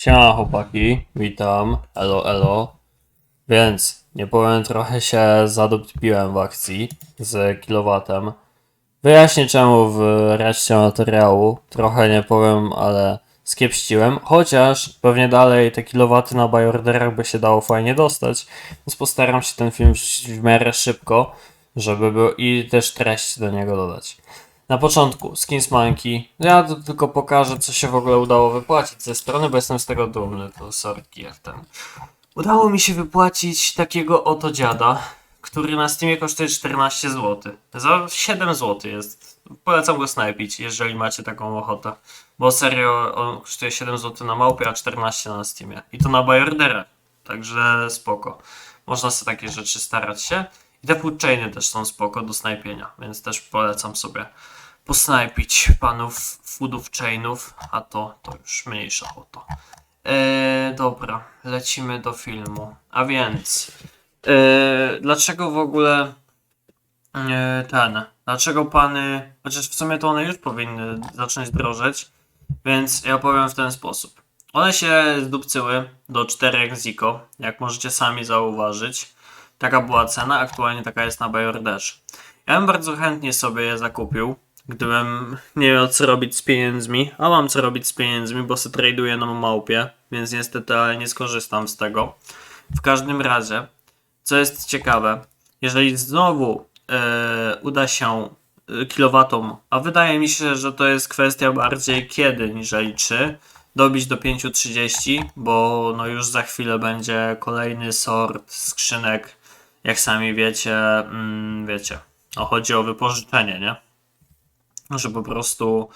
Siema chłopaki, witam, elo elo. Więc, nie powiem, trochę się zaduppiłem w akcji z kilowatem. Wyjaśnię czemu w reszcie materiału, trochę nie powiem, ale skiepściłem, chociaż pewnie dalej te kilowaty na bajorderach by się dało fajnie dostać, więc postaram się ten film w miarę szybko, żeby był i też treść do niego dodać. Na początku, Skins Monkey. Ja to tylko pokażę, co się w ogóle udało wypłacić ze strony, bo jestem z tego dumny, to sorki jak ten. Udało mi się wypłacić takiego oto dziada, który na Steamie kosztuje 14 zł. Za 7 zł jest. Polecam go snajpić, jeżeli macie taką ochotę. Bo serio, on kosztuje 7 zł na małpie, a 14 na Steamie. I to na Bajorderach. Także spoko. Można sobie takie rzeczy starać się. I te foodchainy też są spoko do snajpienia, więc też polecam sobie posnajpić panów foodów chainów, a to, to już mniejsza o to. Eee, dobra, lecimy do filmu. A więc, eee, dlaczego w ogóle eee, ten, dlaczego pany, chociaż w sumie to one już powinny zacząć drożeć, więc ja powiem w ten sposób. One się zdupcyły do 4 ziko, jak możecie sami zauważyć. Taka była cena, aktualnie taka jest na Bajorderze. Ja bym bardzo chętnie sobie je zakupił, gdybym nie miał co robić z pieniędzmi, a mam co robić z pieniędzmi, bo se traduję na małpie, więc niestety nie skorzystam z tego. W każdym razie, co jest ciekawe, jeżeli znowu e, uda się e, kilowatom, a wydaje mi się, że to jest kwestia bardziej kiedy niżeli czy, dobić do 5.30, bo no już za chwilę będzie kolejny sort skrzynek, jak sami wiecie, mm, wiecie, no chodzi o wypożyczenie, nie? Że po prostu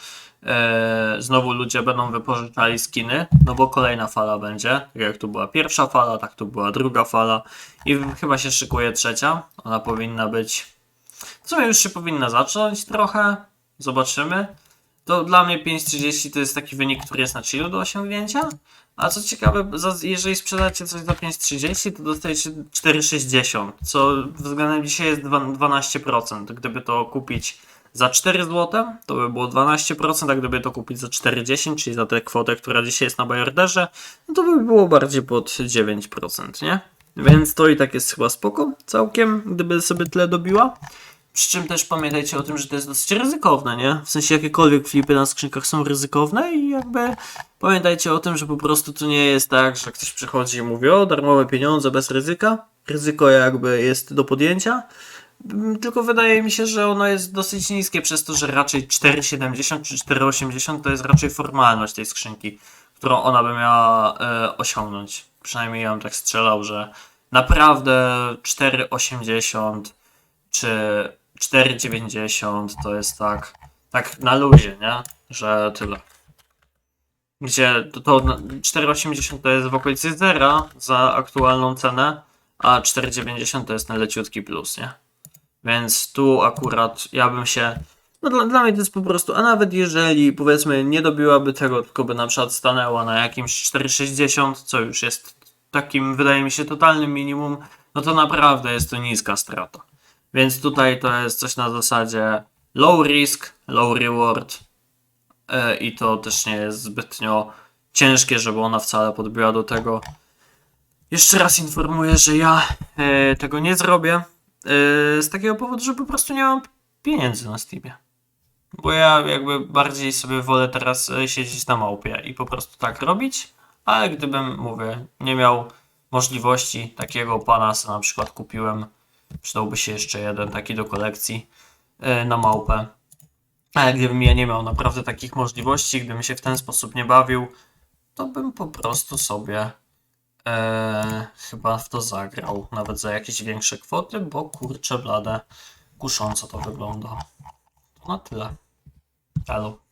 e, znowu ludzie będą wypożyczali skiny, no bo kolejna fala będzie, tak jak tu była pierwsza fala, tak tu była druga fala i chyba się szykuje trzecia, ona powinna być, w sumie już się powinna zacząć trochę, zobaczymy. To dla mnie 5.30 to jest taki wynik, który jest na chillu do osiągnięcia. A co ciekawe, jeżeli sprzedacie coś za 5.30, to dostajecie 4.60, co względem dzisiaj jest dwa- 12%. Gdyby to kupić za 4 zł, to by było 12%, a gdyby to kupić za 4,10, czyli za tę kwotę, która dzisiaj jest na Bajorderze, no to by było bardziej pod 9%, nie? Więc to i tak jest chyba spoko całkiem, gdyby sobie tyle dobiła. Przy czym też pamiętajcie o tym, że to jest dosyć ryzykowne, nie? W sensie jakiekolwiek flipy na skrzynkach są ryzykowne i jakby pamiętajcie o tym, że po prostu to nie jest tak, że ktoś przychodzi i mówi o darmowe pieniądze bez ryzyka. Ryzyko jakby jest do podjęcia. Mm, Tylko wydaje mi się, że ono jest dosyć niskie przez to, że raczej 4,70 czy 4,80 to jest raczej formalność tej skrzynki, którą ona by miała e, osiągnąć. Przynajmniej ja bym tak strzelał, że naprawdę 4,80 czy 4,90 to jest tak, tak na luzie, nie? Że tyle. Gdzie to, to na- 4,80 to jest w okolicy zera za aktualną cenę, a 4,90 to jest ten leciutki plus, nie? Więc tu akurat ja bym się. No dla, dla mnie to jest po prostu, a nawet jeżeli powiedzmy nie dobiłaby tego, tylko by na przykład stanęła na jakimś 4,60, co już jest takim, wydaje mi się, totalnym minimum, no to naprawdę jest to niska strata. Więc tutaj to jest coś na zasadzie low risk, low reward e, i to też nie jest zbytnio ciężkie, żeby ona wcale podbiła do tego. Jeszcze raz informuję, że ja e, tego nie zrobię z takiego powodu, że po prostu nie mam pieniędzy na Steamie. Bo ja jakby bardziej sobie wolę teraz e, siedzieć na małpie i po prostu tak robić, ale gdybym, mówię, nie miał możliwości takiego pana, co na przykład kupiłem, przydałby się jeszcze jeden taki do kolekcji e, na małpę. Ale gdybym ja nie miał naprawdę takich możliwości, gdybym się w ten sposób nie bawił, to bym po prostu sobie e, chyba w to zagrał, nawet za jakieś większe kwoty, bo kurczę blade, kusząco to wygląda. To na tyle. Halo.